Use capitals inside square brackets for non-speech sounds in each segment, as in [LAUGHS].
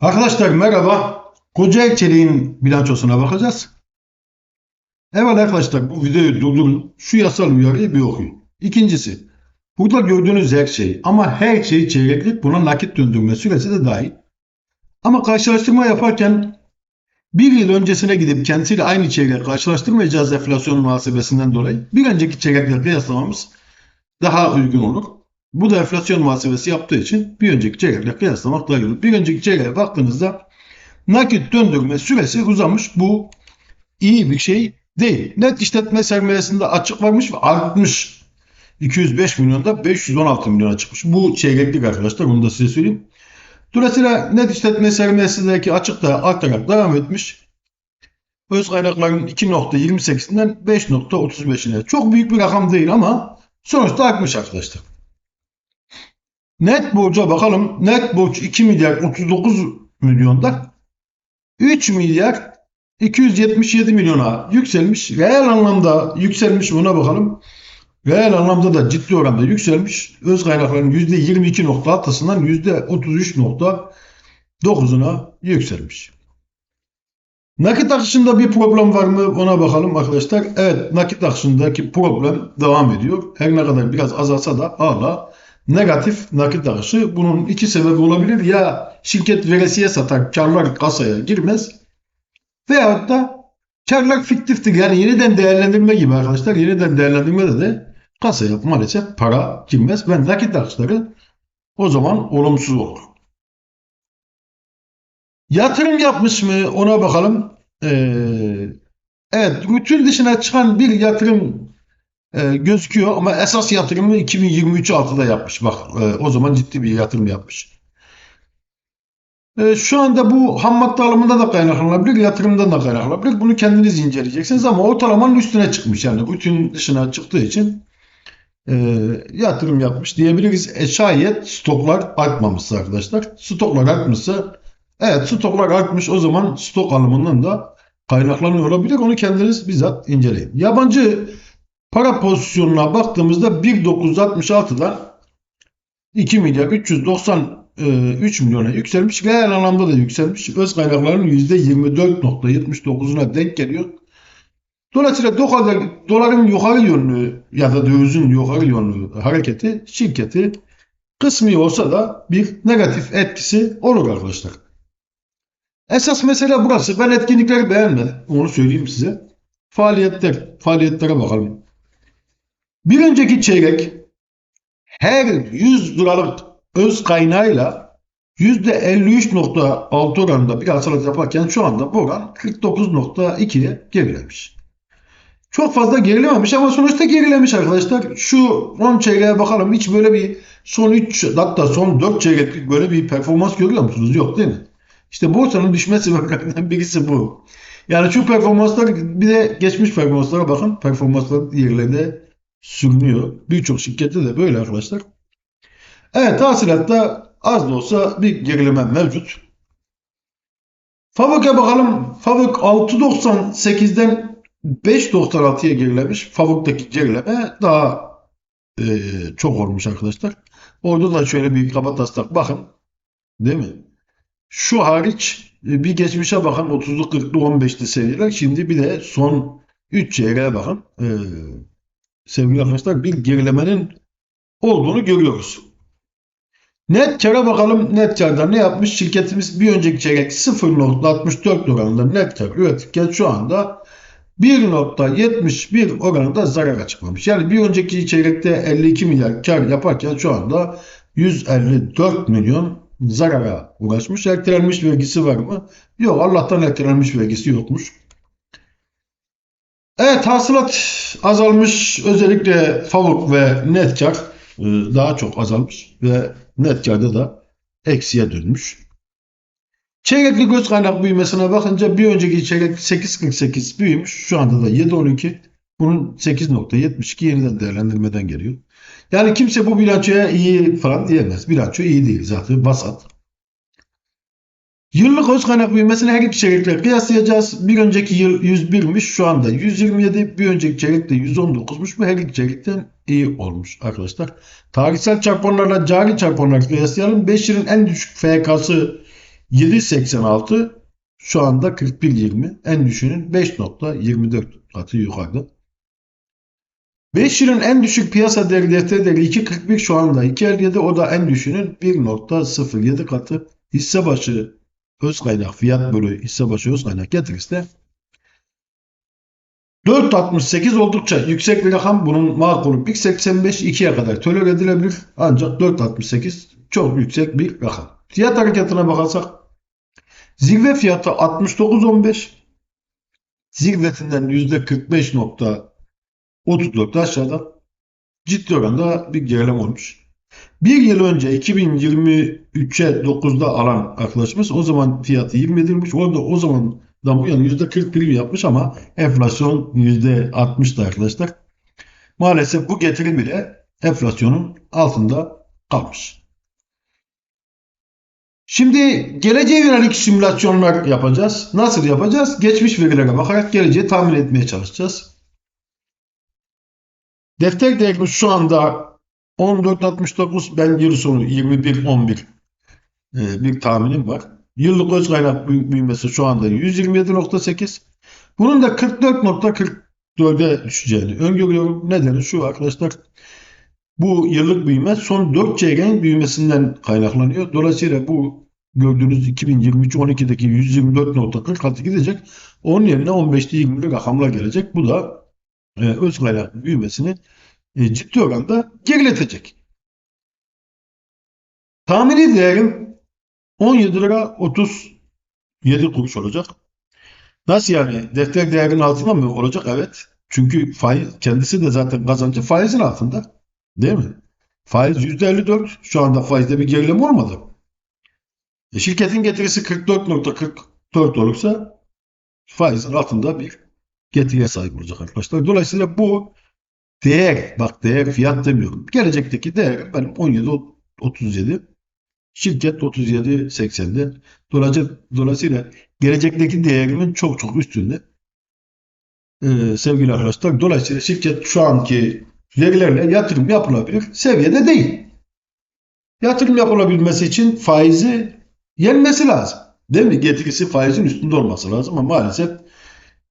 Arkadaşlar merhaba. Kocaeli Çelik'in bilançosuna bakacağız. Evet arkadaşlar bu videoyu durdurun. Şu yasal uyarıyı bir okuyun. İkincisi, burada gördüğünüz her şey ama her şey çeyreklik buna nakit döndürme süresi de dahil. Ama karşılaştırma yaparken bir yıl öncesine gidip kendisiyle aynı çeyrek karşılaştırmayacağız enflasyon muhasebesinden dolayı. Bir önceki çeyrekle kıyaslamamız daha uygun olur. Bu da enflasyon muhasebesi yaptığı için bir önceki çeyrekle kıyaslamak daha olur. Bir önceki çeyreğe baktığınızda nakit döndürme süresi uzamış. Bu iyi bir şey değil. Net işletme sermayesinde açık varmış ve artmış. 205 milyonda 516 milyona çıkmış. Bu çeyreklik arkadaşlar onu da size söyleyeyim. Dolayısıyla net işletme sermayesindeki açık da artarak devam etmiş. Öz kaynakların 2.28'inden 5.35'ine. Çok büyük bir rakam değil ama sonuçta artmış arkadaşlar. Net borca bakalım. Net borç 2 milyar 39 milyonda 3 milyar 277 milyona yükselmiş. Reel anlamda yükselmiş buna bakalım. Reel anlamda da ciddi oranda yükselmiş. Öz kaynakların %22.6'sından %33.9'una yükselmiş. Nakit akışında bir problem var mı ona bakalım arkadaşlar. Evet nakit akışındaki problem devam ediyor. Her ne kadar biraz azalsa da hala negatif nakit akışı. Bunun iki sebebi olabilir. Ya şirket veresiye satar karlar kasaya girmez. Veyahut da karlar fiktiftir. Yani yeniden değerlendirme gibi arkadaşlar. Yeniden değerlendirmede de kasaya maalesef para girmez. Ve nakit akışları o zaman olumsuz olur. Yatırım yapmış mı ona bakalım. Ee, evet rutin dışına çıkan bir yatırım e, gözüküyor ama esas yatırımı 2023 altıda yapmış. Bak e, o zaman ciddi bir yatırım yapmış. E, şu anda bu ham madde alımında da kaynaklanabilir, yatırımdan da kaynaklanabilir. Bunu kendiniz inceleyeceksiniz ama ortalamanın üstüne çıkmış. Yani rutin dışına çıktığı için e, yatırım yapmış diyebiliriz. E, şayet stoklar artmamışsa arkadaşlar. Stoklar artmışsa evet stoklar artmış o zaman stok alımından da kaynaklanıyor olabilir. Onu kendiniz bizzat inceleyin. Yabancı Para pozisyonuna baktığımızda 1.966'dan 2 milyar 393 milyona yükselmiş. Reel anlamda da yükselmiş. Öz kaynakların %24.79'una denk geliyor. Dolayısıyla doların yukarı yönlü ya da dövizin yukarı yönlü hareketi şirketi kısmi olsa da bir negatif etkisi olur arkadaşlar. Esas mesele burası. Ben etkinlikleri beğenmedim. Onu söyleyeyim size. Faaliyetler, faaliyetlere bakalım. Bir önceki çeyrek her 100 liralık öz kaynağıyla %53.6 oranında bir hasılat yaparken şu anda bu oran 49.2'ye gerilemiş. Çok fazla gerilememiş ama sonuçta gerilemiş arkadaşlar. Şu 10 çeyreğe bakalım. Hiç böyle bir son 3 hatta son 4 çeyreklik böyle bir performans görüyor musunuz? Yok değil mi? İşte borsanın düşme sebeplerinden [LAUGHS] birisi bu. Yani şu performanslar bir de geçmiş performanslara bakın. Performanslar diğerlerinde sürünüyor. Birçok şirkette de böyle arkadaşlar. Evet tahsilatta az da olsa bir gerileme mevcut. Favuk'a bakalım. Favuk 6.98'den 5.96'ya gerilemiş. Favuk'taki gerileme daha e, çok olmuş arkadaşlar. Orada da şöyle bir kaba taslak bakın. Değil mi? Şu hariç e, bir geçmişe bakın 30'lu 40'lı 15'li seviyeler. Şimdi bir de son 3 çeyreğe bakın. Ee, sevgili arkadaşlar bir gerilemenin olduğunu görüyoruz. Net kara bakalım net karda ne yapmış? Şirketimiz bir önceki çeyrek 0.64 oranında net kar üretirken şu anda 1.71 oranında zarar açıklamış. Yani bir önceki çeyrekte 52 milyar kar yaparken şu anda 154 milyon zarara ulaşmış. Ertelenmiş vergisi var mı? Yok Allah'tan ertelenmiş vergisi yokmuş. Evet hasılat azalmış. Özellikle favuk ve net kar e, daha çok azalmış ve net karda da eksiye dönmüş. Çeyrekli göz kaynak büyümesine bakınca bir önceki çeyrek 8.48 büyümüş. Şu anda da 7.12. Bunun 8.72 yeniden değerlendirmeden geliyor. Yani kimse bu bilançoya iyi falan diyemez. Bilanço iyi değil zaten vasat. Yıllık öz kaynak büyümesini her iki çeyrekle kıyaslayacağız. Bir önceki yıl 101'miş şu anda 127. Bir önceki çeyrekte 119'muş. Bu her iki çeyrekten iyi olmuş arkadaşlar. Tarihsel çarpanlarla cari çarpanları kıyaslayalım. 5 yılın en düşük FK'sı 7.86 şu anda 41.20. En düşüğünün 5.24 katı yukarıda. 5 yılın en düşük piyasa değeri defter değeri 2.41 şu anda 2.57 o da en düşüğünün 1.07 katı hisse başı öz kaynak fiyat bölü hisse başı öz kaynak getirisi de 4.68 oldukça yüksek bir rakam. Bunun makul 1.85 2'ye kadar tolere edilebilir. Ancak 4.68 çok yüksek bir rakam. Fiyat hareketine bakarsak zirve fiyatı 69.15 zirvetinden %45.34 aşağıda ciddi oranda bir gerileme olmuş. Bir yıl önce 2023'e 9'da alan arkadaşımız o zaman fiyatı 20 edilmiş. Orada o zamandan bu yana %40 prim yapmış ama enflasyon %60'da arkadaşlar. Maalesef bu getirim bile enflasyonun altında kalmış. Şimdi geleceğe yönelik simülasyonlar yapacağız. Nasıl yapacağız? Geçmiş verilere bakarak geleceği tahmin etmeye çalışacağız. Defter değerimiz şu anda 14.69 ben yıl sonu 21.11 e, bir tahminim var. Yıllık öz kaynak büyü- büyümesi şu anda 127.8. Bunun da 44.44'e düşeceğini öngörüyorum. Nedeni şu arkadaşlar. Bu yıllık büyüme son 4 çeyreğin büyümesinden kaynaklanıyor. Dolayısıyla bu gördüğünüz 2023 12'deki 124.46 gidecek. Onun yerine 15'te 20'li rakamlar gelecek. Bu da e, öz kaynak büyümesini e, ciddi oranda geriletecek. Tahmini değerim 17 lira 37 kuruş olacak. Nasıl yani? Defter değerinin altında mı olacak? Evet. Çünkü faiz kendisi de zaten kazancı faizin altında. Değil mi? Faiz %54. Şu anda faizde bir gerileme olmadı. E, şirketin getirisi 44.44 olursa faizin altında bir getiriye sahip olacak arkadaşlar. Dolayısıyla bu değer, bak değer fiyat demiyorum. Gelecekteki değer benim 17.37. Şirket 37.80'de. Dolayısıyla, dolayısıyla gelecekteki değerimin çok çok üstünde. Ee, sevgili arkadaşlar. Dolayısıyla şirket şu anki verilerle yatırım yapılabilir seviyede değil. Yatırım yapılabilmesi için faizi yenmesi lazım. Değil mi? Getirisi faizin üstünde olması lazım ama maalesef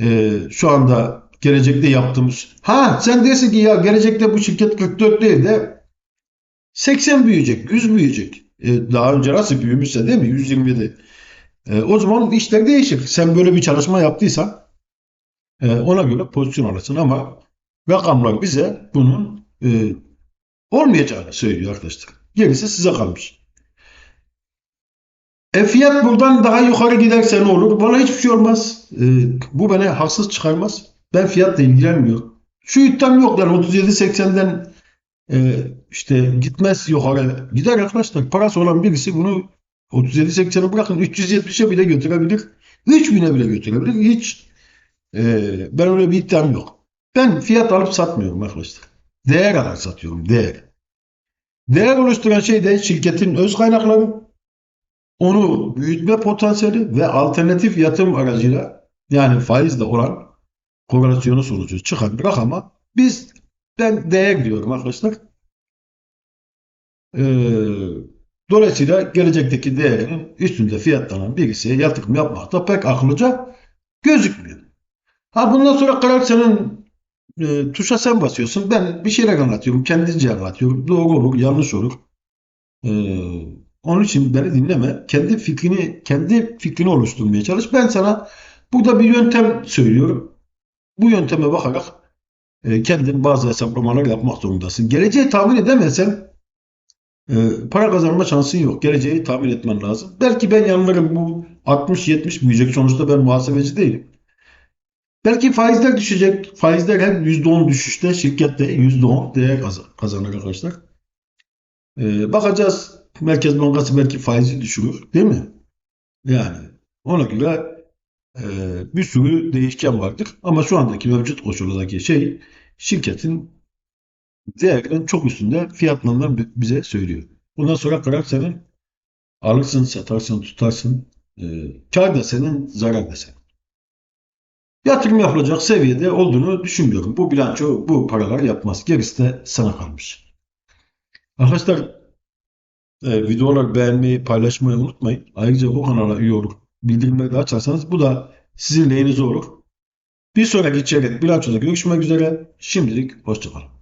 e, şu anda gelecekte yaptığımız ha sen dersin ki ya gelecekte bu şirket 44 değil de 80 büyüyecek, 100 büyüyecek. E, daha önce nasıl büyümüşse değil mi? 127. E, o zaman işler değişir. Sen böyle bir çalışma yaptıysan e, ona göre pozisyon alırsın ama rakamlar bize bunun e, olmayacağını söylüyor arkadaşlar. Gerisi size kalmış. E fiyat buradan daha yukarı giderse ne olur? Bana hiçbir şey olmaz. E, bu beni haksız çıkarmaz. Ben fiyatla ilgilenmiyorum. Şu iddiam yok. Yani 37-80'den e, işte gitmez yukarı. Gider arkadaşlar. Parası olan birisi bunu 37-80'e bırakın 370'e bile götürebilir. 3000'e bile götürebilir. Hiç e, ben öyle bir iddiam yok. Ben fiyat alıp satmıyorum arkadaşlar. Değer alarak satıyorum. Değer. Değer oluşturan şey de şirketin öz kaynakları, onu büyütme potansiyeli ve alternatif yatırım aracıyla yani faizle olan korelasyonu sonucu çıkan bir rakama biz ben değer diyorum arkadaşlar. Ee, dolayısıyla gelecekteki değerinin üstünde fiyatlanan birisiye yatırım yapmak da pek akıllıca gözükmüyor. Ha bundan sonra karar senin e, tuşa sen basıyorsun. Ben bir şeyler anlatıyorum. Kendince anlatıyorum. Doğru olur, yanlış olur. Ee, onun için beni dinleme. Kendi fikrini, kendi fikrini oluşturmaya çalış. Ben sana burada bir yöntem söylüyorum. Bu yönteme bakarak e, kendin bazı hesaplamalar yapmak zorundasın. Geleceği tahmin edemezsen e, para kazanma şansın yok. Geleceği tahmin etmen lazım. Belki ben yanılırım bu 60-70 büyüyecek. Sonuçta ben muhasebeci değilim. Belki faizler düşecek. Faizler hem %10 düşüşte şirkette %10 değer kaz- kazanır arkadaşlar. E, bakacağız. Merkez Bankası belki faizi düşürür. Değil mi? Yani ona göre bir sürü değişken vardır. Ama şu andaki mevcut koşullardaki şey şirketin değerinin çok üstünde fiyatlarından bi- bize söylüyor. Bundan sonra karar senin. Alırsın, satarsın, tutarsın. E, kar da senin, zarar da senin. Yatırım yapılacak seviyede olduğunu düşünmüyorum. Bu bilanço bu paralar yapmaz. Gerisi de sana kalmış. Arkadaşlar e, videoları beğenmeyi, paylaşmayı unutmayın. Ayrıca bu kanala üye olup bildirimleri açarsanız bu da sizin lehinize olur. Bir sonraki içerik bilançoda görüşmek üzere. Şimdilik hoşçakalın.